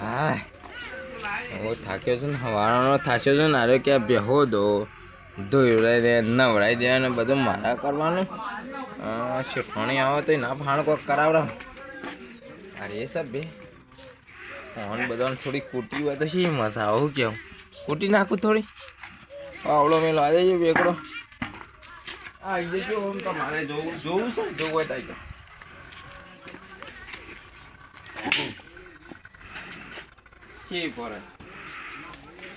હા થાક્યો છું ને, હવારનો થાક્યો છું ને આરે ક્યાં બેહો દો. ધોઈ દે નવડાવી દે અને બધું મારા કરવાનું. શેઠાણી આવે તો ના ફાણ કોક કરાવડા. અરે સબ બે. ફોન બધાને થોડી કૂટી હોય તો શી મજા આવું કેવું? કૂટી નાખું થોડી? આવડો મેલો, આ જઈએ બેકડો. આ જજો તમારે જોવું જોવું છે જોવું હોય તો આવી કે પડે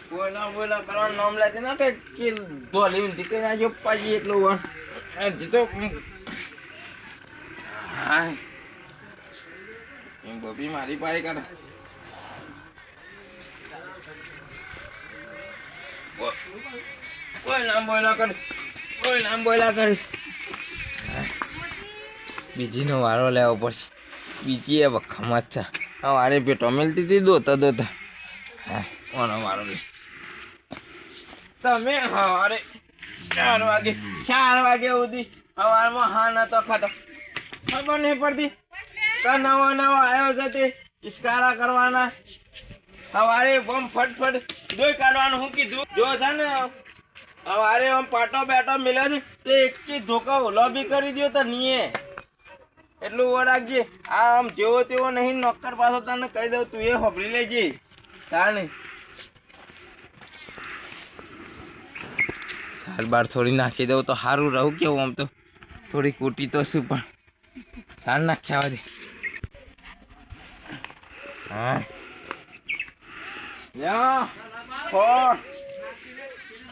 બોલા બોલા કરવાનું નામ લેતી બીજીનો વારો લેવો પડશે. બીજી એ વખામાં જ છે. આ પેટો મેલતી હતી, દોતા દોતા. કોનો મારો તમે સવારે ચાર વાગે ચાર વાગે સુધી સવારમાં હા નતો ખાતો ખબર નહીં પડતી કે નવો નવો આવ્યો છે તે ઇસ્કારા કરવાના. સવારે બમ ફટફટ જોઈ કાઢવાનું હું કીધું. જો છે ને, સવારે આમ પાટો બેટો મિલે છે, તે એક ધોકા લોબી કરી દો તો નીએ. એટલું ઓ આમ જેવો તેવો નહીં, નોકર પાછો તને કહી દઉં, તું એ હોભરી લેજે. તાર સાર બાર થોડી નાખી દઉં તો સારું રહું કેવું આમ તો. થોડી કૂટી તો શું પણ. સાર નાખ્યા દે. હા.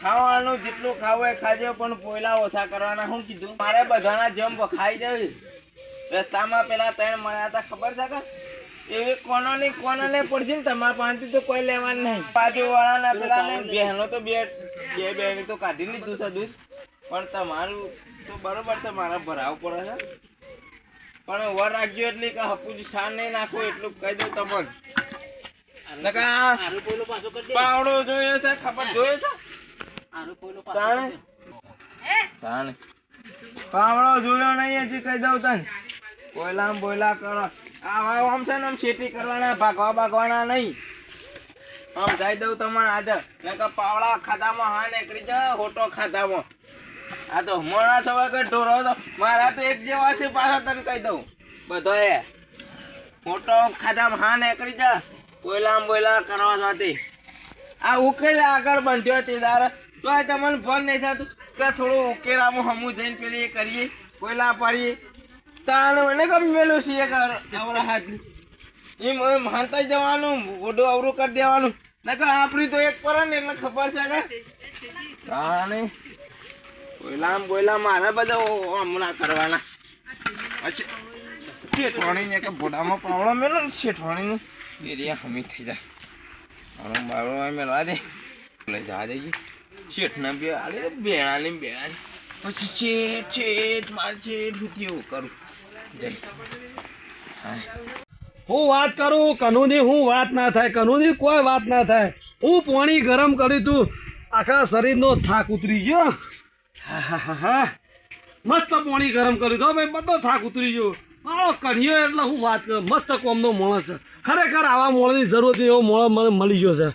ખાવાનું જેટલું ખાવું એ ખાજો, પણ પોયલા ઓછા કરવાના. શું કીધું, મારે બધાના જમ ખાઈ જવી. રસ્તામાં પેલા ત્રણ મળ્યા હતા, ખબર છે કે એવી કોનો ની કોનો ને પડશે તમારા પાસેથી તો કોઈ લેવાનું નહીં. બાજુ વાળાના પેલા ને બહેનો તો બે બે બહેનો તો કાઢી લીધું છે દૂધ. પણ તમારું તો બરોબર છે, મારા ભરાવ પડે છે. પણ વર રાખજો એટલે કે હપુજ શાન નહીં નાખો, એટલું કહી દઉં તમને. પાવડો જોયો છે, ખબર જોયો છે? પાવડો જોયો નહીં હજી કહી દઉં તને. બોયલા બોયલા કરો. આવા આમ છે ને આમ શેટી કરવાના, ભાગવા ભાગવાના નહીં. આમ જઈ દઉં તમારે આજે. નકર પાવડા ખાધામાં હા નીકળી જાય, હોટો ખાધામાં. આ તો મોણા થવા કે ઢોરો તો મારા તો એક જેવા છે, પાછા તને કહી દઉં. બધો એ મોટો ખાધામાં હા નીકળી જા બોયલા બોયલા કરવા સાથે આ ઉકેલ આગળ બંધ્યો હતી દાર તો આ તમને ફોન નહીં થતું. કે થોડું ઉકેલામાં હમું જઈને પેલી કરીએ કોયલા પાડીએ. તાણ મને કમ મેલું છે એક આવડા હાથ. એમ એમ હાંતા જવાનું ઓડું અવરું કરી દેવાનું. નકર આપણી તો એક પર ને એટલે ખબર છે કે તાણે કોયલા ને બોયલા મારે બધા હમણાં કરવાના. પછી શેઠવાણી ને કે બોડામાં પાવડો મેલો ને શેઠવાણીનું એરિયા હમી થઈ જાય. મારો બાવડો મેળવા દે. એટલે જા દેજે શેઠના બે આલે બેણા ને પછી ચેટ માર ચેટ સુધી એવું કરું? હા વાત કરું, કનુની હું વાત ના થાય, કનુની કોઈ વાત ના થાય. હું પાણી ગરમ કર્યું તું, આખા શરીરનો થાક ઉતરી ગયો. મસ્ત પાણી ગરમ કર્યું તો ભાઈ, બધો થાક ઉતરી ગયો. મારો કઢિયો એટલે હું વાત કરું, મસ્ત કોમનો મોણો છે. ખરેખર આવા મોણની જરૂર એવો મોણો મને મળી ગયો છે.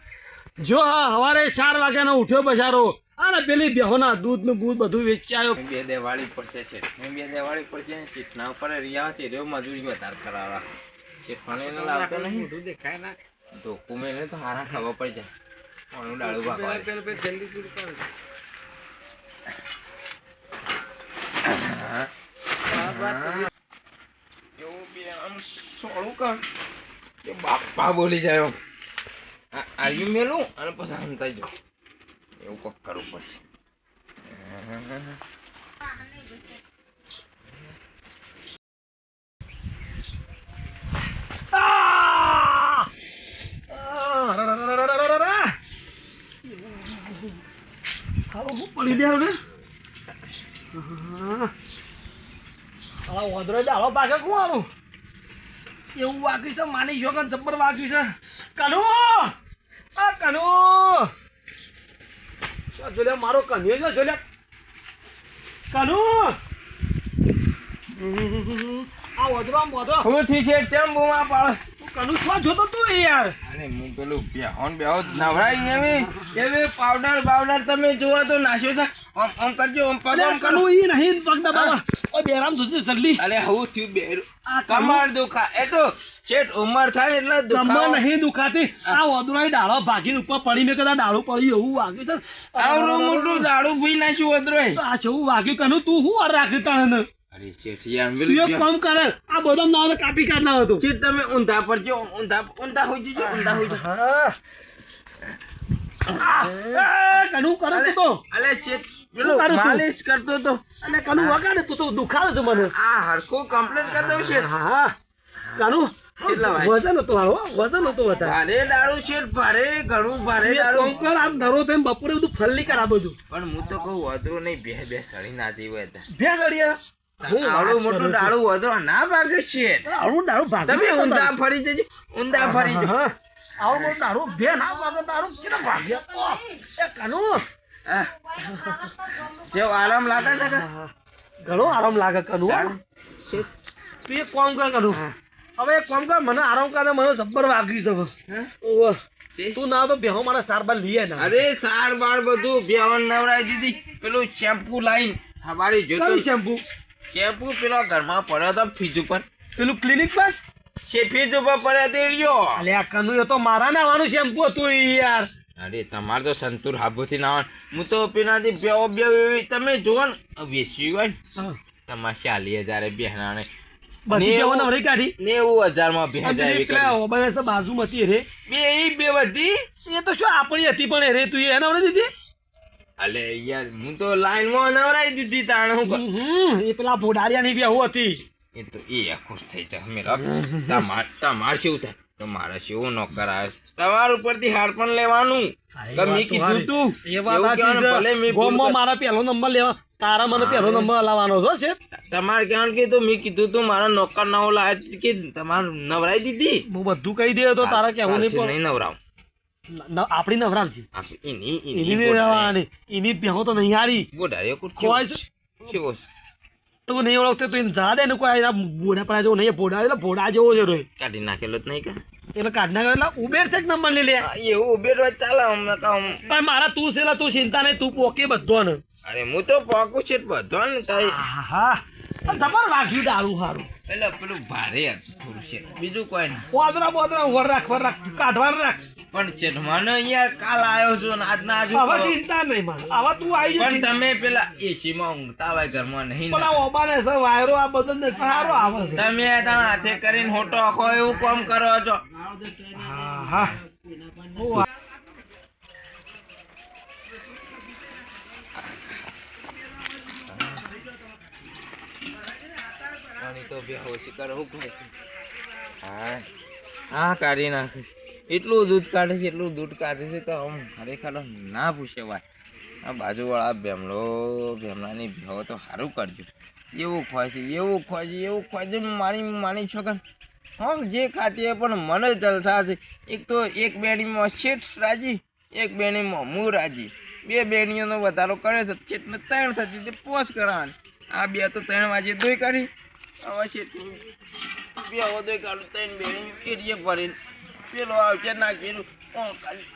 જો હા સવારે ચાર વાગ્યાનો ઉઠ્યો બજારો અને પેલી બેહોના દૂધનું બૂધ બધું વેચી બે દેવાળી પડશે છે. બે દેવાળી પડશે ને ચીટના ઉપર રિયા છે રેવ મજૂરી વધારે કરાવવા. ચીટફાને એને લાવતો નહીં? દૂધ દેખાય ના તો હારા ખાવા પડી જાય. ઓનું ડાળું ભાગવા જલ્દી દૂર કર. એવું બે આમ સોળું કર. કે બાપા બોલી જાય એમ. આ આયુ મેલું અને પછી હંતાઈ જાઉં એવું કોક કરવું પડશે. હું પડી દેવ હવે હાલો વાંદરો દાડો પાકે કોણ આવું એવું વાગ્યું છે, માની કે જબ્બર વાગ્યું છે. કનુ! આ કનુ! શું જોલે મારો કન્યો છે જોલે કનુ આ ઓદરો મોદરો. હું થી શેઠ બુમા પાડે. કનું શું જોતો તું યાર? અરે હું પેલું બેહોન બેહો નવરાઈ એવી. એવી પાવડર પાવડર તમે જોવા તો નાશ્યો છે? આમ આમ કરજો આમ પગ આમ કરો. ઈ નહીં પગ દબાવા ઓય બેરામ જોજે જલ્દી. અલે હું થયું બે આ કમર દુખા. એ તો શેઠ ઉંમર થાય એટલે કમર નહીં દુખાતી. આ ઓદરો ડાળો ભાગીને ઉપર પડી. મેં કદા ડાળું પડ્યું એવું વાગ્યું છે. આવડું મોટું દારૂ પી નાખ્યું અદરોય આ શું વાગ્યું કનું તું શું રાખ્યું તને અરે શેઠ યાર તું કામ કરે આ બદામ ના કાપી કાઢ ના હતો શેઠ તમે ઊંધા પર જો ઊંધા ઊંધા હોઈ જજો ઊંધા હોઈ જજો. કનું કરે તો. અલે શેઠ શું પેલું કરું તું? માલિશ કરતો તો અને કનું વગાડે તું તો દુખાડે છે મને. આ હરખું કમ્પ્લીટ કરી દઉં શેઠ. હા કનું વજન હતો હારો વજન હતો વધારે. ભારે દારૂ શેઠ ભારે ઘણું ભારે દારૂ. કામ આમ ધરો તેમ બપોરે બધું ફલ્લી કરા બધું પણ હું તો કહું વધુ નહીં બે બે સળી ના જીવે બે ઘડિયા હું મોટું કરું છું. ના ભાગે શેઠ આવડું દારૂ ભાગે તમે ઊંધા ફરી જજો ઊંધા ફરી જજો. હા. મોટું દારૂ બે ના ભાગે દારૂ કેટલા ભાગ્યા એ કનું. હા. આરામ લાગે છે ઘણો આરામ લાગે કનું તું એક કામ કર કનું. હવે એક કામ કર મને આરામ કરે મને જબ્બર વાગી છે ઓહ, તું? ના તો બેહો મારા સાર બાર લઈએ ના અરે સાર બાર બધું બેહો નવરાઈ દીધી. પેલું શેમ્પુ લાઈન. હમારી જોતો શેમ્પુ? શેમ્પુ પેલો ઘરમાં પડ્યો તો ફીજ ઉપર? પેલું ક્લિનિક પર? છે ફીજ ઉપર પડ્યો તે રહ્યો. અલે આ કનુ એ તો મારા નાવાનું શેમ્પુ હતું યાર. અરે તમારે તો સંતુર હાબુથી ના હું તો પેલાથી બેવો બે તમે જુઓ ને વેચવી હોય તમારે ચાલી હજારે બેહણાને બધી નેવું. નવરી કાઢી. નેવું હજારમાં બે અને હજાર પેલી એવી પેલા કરી. ઓબાને છે બાજુમાં હતી રે. બે બે વધી એ તો શું આપણી હતી પણ રે તું એના દીધી? અલે યાર હું તો લાઈનમાં નવરાઈ દીધી તાણ હું હમ, એ પેલા ભોડારિયાની બેહુ હતી. એ તો એ ખુશ થઈ જાય અમે તમાર તમાર શું થાય? મારે શું નોકર આવ્યો તમાર ઉપરથી હાર પણ લેવાનું કે મેં કીધું તું. એ વાત. ભલે મેં મારા પહેલો નંબર લેવા તારા મને પહેલો નંબર લાવવાનો હતો છે? તમારે કહેવાનું કીધું મેં કીધું તું મારા નોકર નવો લાવે કે તમારે નવરાઈ દીધી? હું બધું કહી દે તો તારા કહેવું નહીં નવરાવું નહીં નવરાવ. ન- આપણી નવરામ છે એની એની રહેવાની. એની બેહો તો નહીં હારી. છે કેવો? તો નહીં ઓળખતો તો એને જા દે ને કોઈ આ બોડા પડા જેવો નહીં બોડા એટલે ભોડા જેવો છે રોય. કાઢી નાખેલો જ નહીં કે? એટલે કાઢના એટલે ઉબેર છે નંબર લઈ લે. એવું એવું હોય ચાલે અમને તો પણ મારા તું છે તું ચિંતા નહીં તું પોકે બધો ને અરે હું તો પોકું છે બધો ને તાઈ. હા જબર રાખ્યું દારૂ હારું. એટલે પેલું ભારે થોડું છે. બીજું કોઈ નહીં પોદરા બોદરા વર રાખ વર રાખ કાઢવાનું રાખ. પણ છે અહીંયા કાલ આવ્યો છું ને આજના આજુ હવે ચિંતા નહીં મારે. આવા તું આવી પણ તમે પેલા એસી માં ઊંઘતા હોય ઘરમાં નહીં પેલા ઓબાને સર વાયરો આ બધો ને સારો આવે છે. તમે તમે હાથે કરીને હોટો આખો એવું કામ કરો છો. હા. હા હું આ- પાણી હા હા કાઢી નાખે એટલું દૂધ કાઢે છે, એટલું દૂધ કાઢે છે તો આમ ખરેખર ના પૂછે ભાઈ આ બાજુવાળા ભેમલો, ભેમલાની ભેવો તો સારું કરજો. એવું ખવાય છે એવું ખવાય છે એવું ખવાય છે મારી માની છોકર હા જે ખાતી પણ મને જલસા છે. એક તો એક બેણીમાં શેઠ રાજી, એક બેણીમાં હું રાજી. બે બેણીઓનો વધારો કરે છે, શેઠને ત્રણ થતી તે પોસ કરવાની. આ બે તો ત્રણ વાગે દોઈ કાઢી પેલો આવશે નાખેલું ઓ કાઢી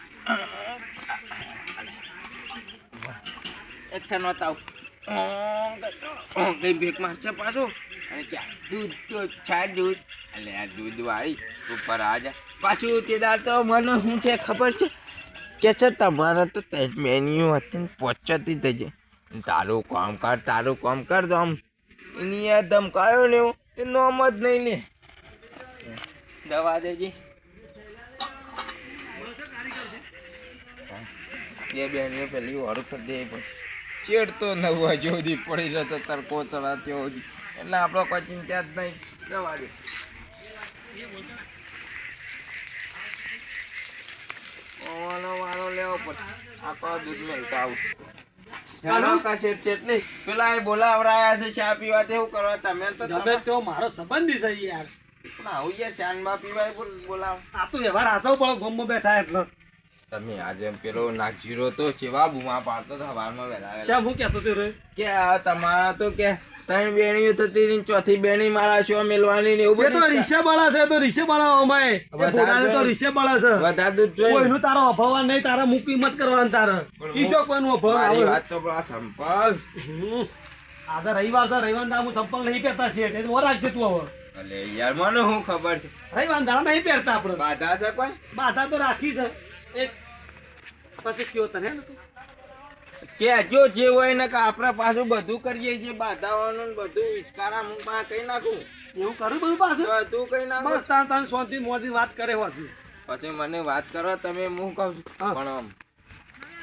એક છે નોતાવ કઈ ભેક મારશે પાછું. અને ક્યાં? દૂધ તો છા દૂધ. એટલે આ દૂધ ઉપર આ જા. પાછું તે દાળ તો મને શું છે ખબર છે? કે છે તમારે તો મેન્યુ હતી પહોંચતી થઈ જાય તારું કામ કર તારું કામ કર તો આમ એની આ ધમકાયો ને એવું એ નોમ જ નહીં લે. દવા દેજી. બે બેનીઓ પેલી વારું કરી દે પણ ચેડ તો નવ વાગ્યા પડી જતો તાર કોતળા સુધી એટલે આપણો કોઈ ચિંતા જ નહીં. દવા દે. વાળો લેવો પડે. આખો દૂધ મેળતા આવું. પેલા એ બોલાવરાયા છે ચા પીવા તેવું કરવા. તમે તો મારો સંબંધી છે યાર. પણ આવું યાર ચાંદમાં પીવાય બોલ- બોલાવ. આ તો વ્યવહાર આસવ પડો ગમમાં બેઠા એટલે. તમે આજે પેલો નાગજીરો તો કેવા બુમા પાડતો હતો હવારમાં વહેલા. હું કહેતો હતો રે કે તમારા તો કે ત્રણ બેણીઓ થતી હતી ચોથી બેણી મારા શું મેલવાની ને એવું તો બધું રીસે છે તો રીસે બાળા અમાય. એ તો જોઈએ. રીસે છે. વધારે દૂધ જોઈએ કોઈનું તારો અભાવવા નહીં તારા મુક કિંમત કરવાનું તારે. ઈશો કોઈનું અભાવ મારી વાત તો પેલા સંપલ. આજે રવિવાર છે રવિવાર દાડા હું ચંપલ નહીં પહેરતા છે એટલે મોં રાખજે તું હવે. અલે યાર મને શું ખબર છે? રવિવાર દાડા નહીં પહેરતા આપણે. બાધા છે કોઈ? બાધા તો રાખી છે. એક પછી કયો તને કે જો જે હોય ને કે આપણે પાછું બધું કરીએ છીએ બાધાવાનું ને બધું વિચકારા હું બા કઈ નાખું. એવું કરું બધું પાછું? તો કઈ નાખ. બસ તાન તાન શાંતિ મોટી વાત કરે હોતી પછી મને વાત કરો તમે હું કહું છું? પણ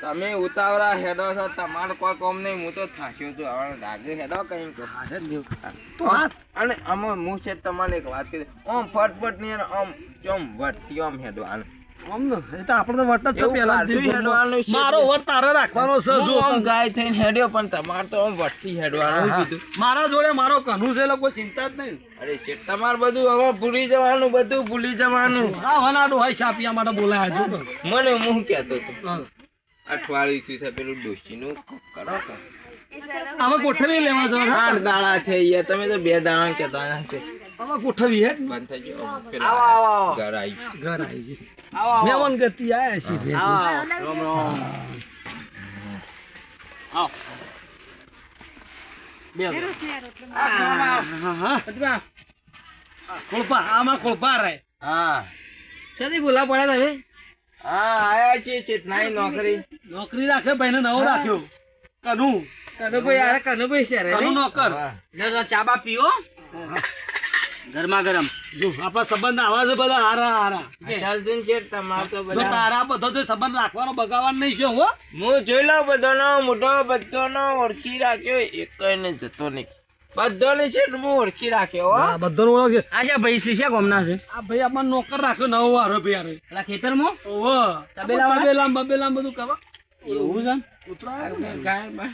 તમે ઉતાવળા હેડો છો તમારે કોઈ કોમ નહીં હું તો થાક્યો છું. હવે રાગે હેડો કઈ તો અને આમાં હું છે તમારે એક વાત કરી આમ ફટફટની આમ ચોમ વટ જ છે એવું મારો જો જોડે મારો કનુ છે ચિંતા જ નહીં. અરે તમારે બધું હવે ભૂલી જવાનું બધું ભૂલી જવાનું. હા વનાડો હોય છાપિયા માટે બોલાયા જો મને હું કેતો હતો. અઠવાડિયું થી પેલું ડોશીનું કરો કે આમાં ગોઠવી લેવા જવાનું? આઠ દાણા થઈ ગયા તમે તો બે દાણા કેતા છો આમાં ગોઠવી હે બંધ થઈ ગયો. પેલા ઘર આવી ઘર આવી ગઈ મેમન ગતિ આયા છે ખોળપા આમાં ખોળપા રહે. હા. શેની બોલા પડ્યા તમે? હા આયા છે ચેતનાઈ નોકરી. નોકરી રાખે ભાઈ નવો રાખ્યો. કનુ કનુભાઈ કનુભાઈ છે રે કનુ નોકર. હા. ચા બા પીઓ. ગરમા ગરમ. જો આપણા સંબંધ આવા છે બધા હારા હારા. ચાલતું છે ચેત તો બધા. તારા બધો જો સંબંધ રાખવાનો બગાવવાનો નહીં છે હો. હું જોઈ લઉં બધાનો મોટો બધાનો ઓળખી રાખ્યો એક ને જતો નહીં. બધાને છે હું ઓળખી રાખ્યો હો. હા બધો ઓળખ આ છે ભાઈ શ્રી છે ગોમના છે. આ ભાઈ આપણને નોકર રાખ્યો નવો વારો ભાઈ ખેતરમાં? ઓહો. તબેલા બધું કરવા. એવું છે? ઉતરાય.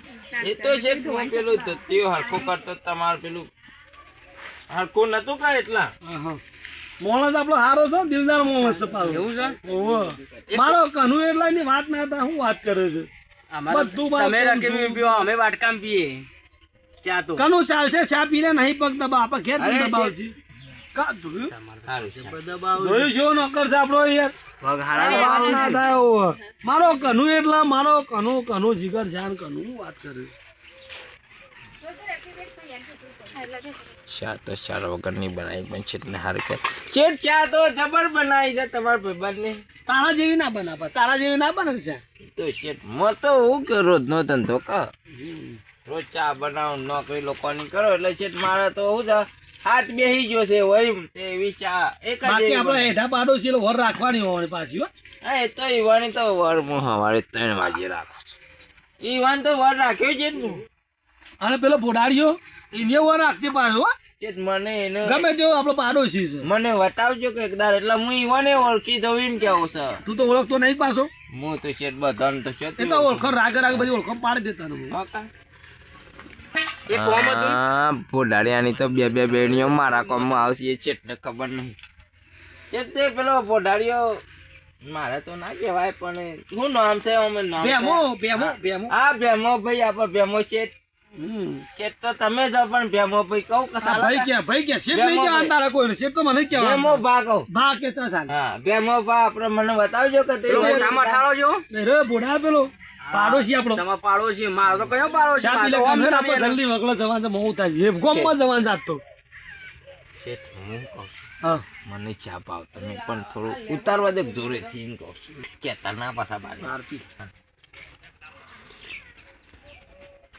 એ તો છે પેલું ધોતિયો હરખું કરતો તમારે પેલું હરખું નતો કા એટલા? મોણસ આપણો હારો છો ને, દિલદાર મોણસ છે પાછો. એવું છે? ઓહો. મારો કનુ એટલા ની વાત ના હતા હું વાત કરે છે? બધું તમે રકેબી પીઓ અમે વાટકામ પીએ. ચા તો. કનુ ચાલશે ચા પીને નહીં પગ દબા આપણે ઘેર દબાવ છે કા જોયું. દબાવ જોયું છે નોકર છે આપણો યાર. પગ આ હારા વાત ના થાય ઓહો. મારો કનુ એટલા મારો કનુ કનુ જીગર જાન કનુ વાત કરે ચા તો ચાર વગરની બનાવી પણ એટલે હારું કે ચેટ ચા તો જબર બનાવી છે તમારા ભાઈબંધને. તારા જેવી ના બનાવા તારા જેવી ના બને છે. તો ચેટ મો તો હું કે રોજનો ધંધો કા રોજ ચા બનાવ નોકરી લોકોની કરો એટલે ચેટ મારે તો હું છે હાથ બેસી ગયો છે હોય એવી ચા એક જ બાકી આપણે. હેઠા પાડો છે વર રાખવાની હોય પાછી હો. એ તો ઈવાની તો વર હું સવારે ત્રણ વાગે રાખું છું. ઈવાન તો વર રાખ્યો છે ને અને પેલો ભોડાડીઓ એને વર રાખજે પાછો મને એને ગમે તેવો આપણો પાડોશી છે. મને બતાવજો કે એકદાર એટલે હું ઈવાને ઓળખી દઉં એમ કેવું છે. તું તો ઓળખતો નહીં પાછો. હું તો ચેટ બધાને તો છે એ તો ઓળખો. રાગે રાગે બધી ઓળખો પાડી દેતા હું પોડાડિયાની તો બે બે બેણીઓ મારા કોમમાં આવશે એ છે એટલે ખબર નહીં. તે તે પેલો પોડાડિયો મારે તો ના કહેવાય પણ શું નામ છે અમે નામ ભેમો ભેમો ભેમો. હા ભેમો ભાઈ આપણે ભેમો છે હમ. છે તો તમે જો પણ ભેમો ભાઈ કહું કે ભાઈ કે ભાઈ કે શેઠ નહીં ભેમો કહેવાનું કોઈ શેઠ તો મને જ ભેમો ભા કહું. ભા કે હા ભેમો ભા આપણે મને બતાવજો કે તે પેલો મોટામાં રે બોડા પેલો પાડોશી આપણો. તમારો પાડોશી મારો તો કયો પાડોશી? મારો પી લે તો ઓમ આપણે? જલ્દી વગલો જવાન તો મોં થાય છે. ગોમમાં જવાન જાત શેઠ, હું કહું હા. મને ચા પાવ તમે પણ થોડું ઉતારવા દે જોરેથી એમ કહું ના પાછા બાજુ. આરતી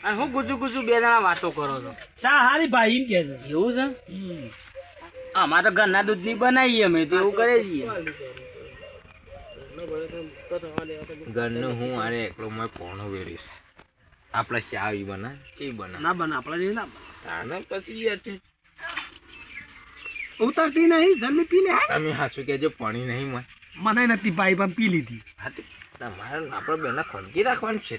અને હું ગુજુ ગુજુ બે જણા વાતો કરો છો. ચા હારી ભાઈ એમ કે એવું છે. અમારે તો ઘરના દૂધની બનાવીએ અમે તો એવું કરીએ છીએ ઘરનું હું આને એકલો મેં કોણ વેરીશ આપણે ચા એ બના એ બના ના બના આપણે ના બના પછી યાર છે ઉતરતી નહીં જમી પી લે તમે હાચું કહેજો પાણી નહીં મળે. મને નથી ભાઈ પણ પી લીધી. હા તો તમારે આપણે બેના ખોલકી રાખવાનું છે.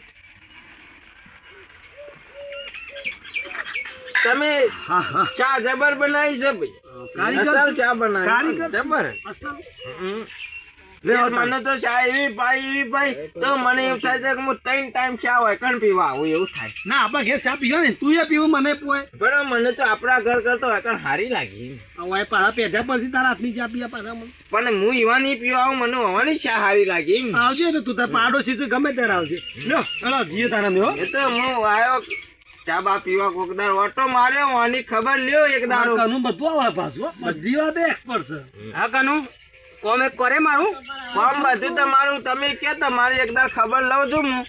તમે હા હા. ચા જબર બનાવી છે ભાઈ. કારીગર ચા બનાવી. કારીગર જબર. મને તો ચા એવી પાઈ એવી પાઈ તો મને એવું થાય છે કે હું ત્રણ ટાઈમ ચા હોય કણ પીવા આવું એવું થાય. ના આપણે ઘેર ચા પીવા ને તું એ પીવું મને પોય બરાબર મને તો આપણા ઘર કરતો હોય કણ હારી લાગી. પેઢા પરથી તારા હાથની ચા પીવા પાછા પણ હું ઈવાની પીવા આવું મને હવાની ચા સારી લાગી આવજે તો તું તાર પાડોશી છે ગમે ત્યારે આવજે. લ્યો ચલો જીએ તારા મેં તો હું આવ્યો ચા બા પીવા કોક દાર ઓટો માર્યો આની ખબર લ્યો એક દારો કનુ બધું આવડે પાછું બધી વાત એક્સપર્ટ છે. હા કનુ? કોમ એક કરે મારું? કોમ બધું તમારું તમે કે તમારી એક દાર ખબર લઉં છું હું.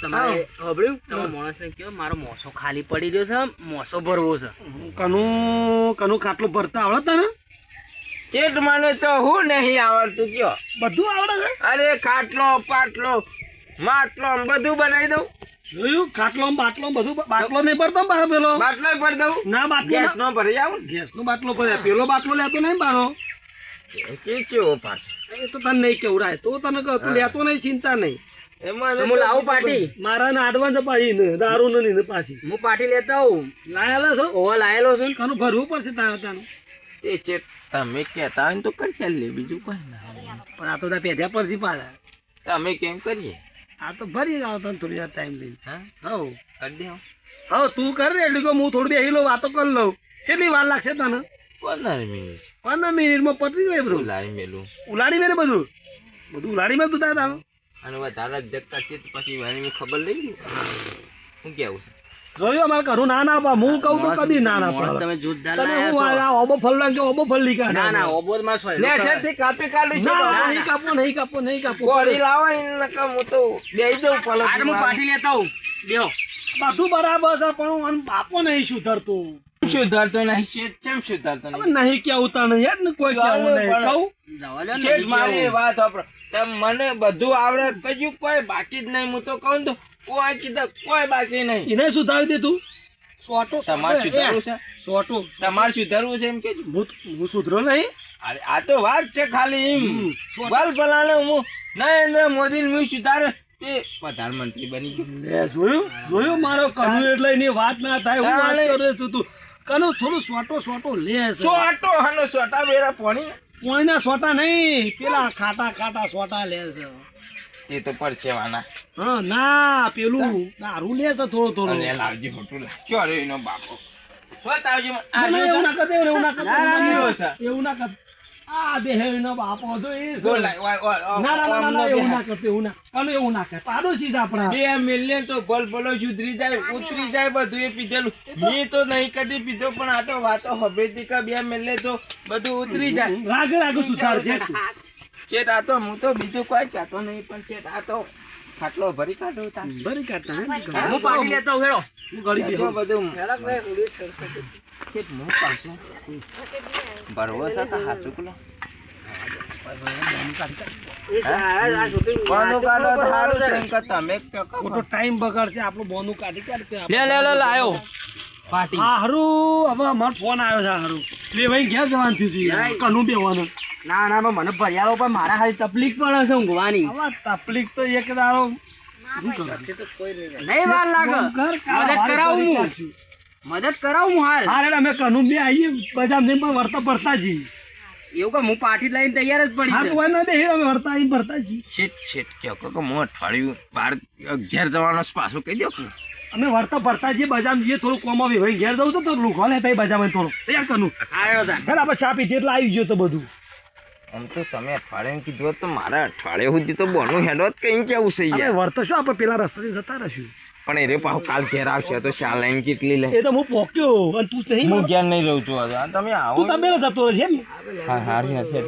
તમારે સાંભળ્યું? તમે માણસને કહો મારો મોસો ખાલી પડી ગયો છે મોસો ભરવો છે. કનુ કનુ ખાટલું ભરતા આવડે તને? ચેટ મને તો હું નહીં આવડતું કયો? બધું આવડે છે? અરે ખાટલો પાટલો માટલો આમ બધું બનાવી દઉં. જોયું? ખાટલો બાટલો બધું બાટલો નહીં ભરતો બાર પેલો? બાટલો ભરી દઉં. ના બાટલો ગેસ નો ભરી આવું ગેસ નો બાટલો ભરે પેલો બાટલો લેતો નહીં બારો? કે પાછો? એ તો તને નહીં કેવડાય. તો તને તું લેતો નહીં ચિંતા નહીં. એમાં હું લાવું પાટી? મારા ને પાછી ને દારૂ ને નહીં પાછી. હું પાટી લેતા આવું. લાયેલા છો? ઓવા લાયેલો છું. ને. ભરવું પડશે તારે તાનું એ છે તમે કહેતા હોય ને તો કરી લે બીજું કઈ ના. પણ આ તો તાર પેઢ્યા પરથી પાછા તમે કેમ કરીએ? આ તો ભરી જાવ તને થોડી વાર ટાઈમ લઈને. હા? કરી દે હવ તું કર રે એટલે હું થોડી બેસી લઉં વાતો કરી લઉં. કેટલી વાર લાગશે તને? પંદર મિનિટ. પંદર મિનિટમાં પતી જાય બધું. ઉલાડી મેલું. ઉલાડી મેલે બધું? બધું ઉલાડી મેલું તું તારે તારું? અને વધારે જગતા છે પછી વાણી ખબર લઈ શું કેવું છે? જોયું અમારે ઘરું ના ના પા હું કહું તો કદી ના ના મોણસ તમે જોરદાર તમે હું આ ઓબો ફલ લાગજો ઓબો ફળ લઈ કાઢે. ના ના ઓબો માં સોય લે છે તે કાપી કાઢી છે. ના, નહીં કાપો નહીં કાપો નહીં કાપો. કોરી લાવો એને નકર હું તો બેહી જાઉં પલક આ હું પાટી લેતા હું બેહો. બધું બરાબર છે પણ હું બાપો નહીં સુધરતો. સુધરતો નહીં શેઠ કેમ સુધારતો નહીં? નહીં કેવું તને યાર ને કોઈ કેવું નહીં. કહું? જવા દો ને, શેઠ મારી વાત વાપરો. તેમ મને બધું આવડે કજું કોઈ બાકી જ નહીં હું તો કહું તો કોઈ કીધું કોઈ બાકી નહીં. એને સુધારી દે તું? સોટો તમારે સુધારવું છે? સોટો. તમારે સુધારવું છે એમ કે હું હું સુધરો નહીં. અરે આ તો વાત છે ખાલી એમ. બલ ભલાને હું નરેન્દ્ર મોદી હું સુધારે તે પ્રધાનમંત્રી બની ગયો. જોયું? જોયું? મારો કનુ એટલે એની વાત ના થાય હું વાત કરું છું તું. કનુ થોડું સોટો સોટો લે છે. સોટો હનો સોટા બેરા પોણી કોઈના સોટા નહીં પેલા ખાટા ખાટા સોટા લે છે. તે તો પરસેવાના હા ના પેલું. દારૂ લે છે થોડો થોડો. અને લાવજી મોટું લાગ્યો રે એનો બાપો. બતાવજો મને. આ ના, ના, એવું ના કરતે એવું ના કરતે ના, ના, એવું એવું છે. એવું ના કરતે આ બે હેરનો બાપો હતો એ જો લાય, ઓય, ઓય, ઓય, ના ના ના, ના એવું ના કરતે એવું ના કનુ એવું ના કરે. પાડોશી છે આપણા. બે મિલિયન તો બોલ બોલો સુધરી જાય ઉતરી જાય બધું એ પીધેલું. મેં તો નહીં કદી પીધો પણ આ તો વાતો હવે કે બે મિલિયન તો બધું ઉતરી જાય. રાગ રાગ સુધાર છે તું. ચેટ આ તો હું તો બીજું કોઈ કહેતો નહીં પણ ચેટ આ તો ખાટલો ભરી કાઢો ભરી કાઢતા હું. પાડી લેતો હેડો. હું ગળી તો બધું ચેટ હું પાછો ભરવો છે કે હાચું પેલો કોનું કાઢો તો હારું છે એમ કે તમે ખોટો ટાઈમ બગાડશે આપણું બોનું કાઢી કાઢતે લે લે લે લાયો પાટી. આ હારું હવે અમારો ફોન આવ્યો છે હારું. ભાઈ ઘેર જવાનું થયું છે? કનું બેવાનું. ના ના મને ભર્યા પણ મારા હાલ તકલીફ પડે છે ઊંઘવાની. તકલીફ તો એક દારો નહીં. વાર લાગે. મદદ કરાવું હું. મદદ કરાવું હાલ. હા રે અમે કનું બે આવીએ બજાર જઈને પણ વર્તા ભરતા જઈએ. એવું કે હું પાટી લઈને તૈયાર જ પડી હા કોઈ ના દે અમે વર્તા આવીને ભરતા જઈએ. છેટ શેઠ કહો કે હું અઠવાડિયું બાર ઘેર જવાનો પાછો કહી દો કે. અમે વર્તા ભરતા જઈએ બજારમાં જઈએ થોડું કોમ આવી ભાઈ ઘેર જવું તો લુખો લે તઈ બજારમાં થોડું. તૈયાર કરું હા ઘર આપણે એટલે આવી ગયો તો બધું. આમ તો તમે અઠવાડિયે કીધું હોત તો મારા અઠવાડિયે સુધી તો બોનું હેડો જ કઈ કેવું છે યાર. વર્તો શું આપણે પેલા રસ્તા જતા રહીશું? પણ એ રે પાછો કાલ ઘેર આવશે તો શા લાઈન કેટલી લે? એ તો હું પોક્યો અને તું જ નહીં હું ઘેર નહીં રહું છું આજે તમે આવો. તું તમે જતો રહે છે એમ. હા હારી નથી.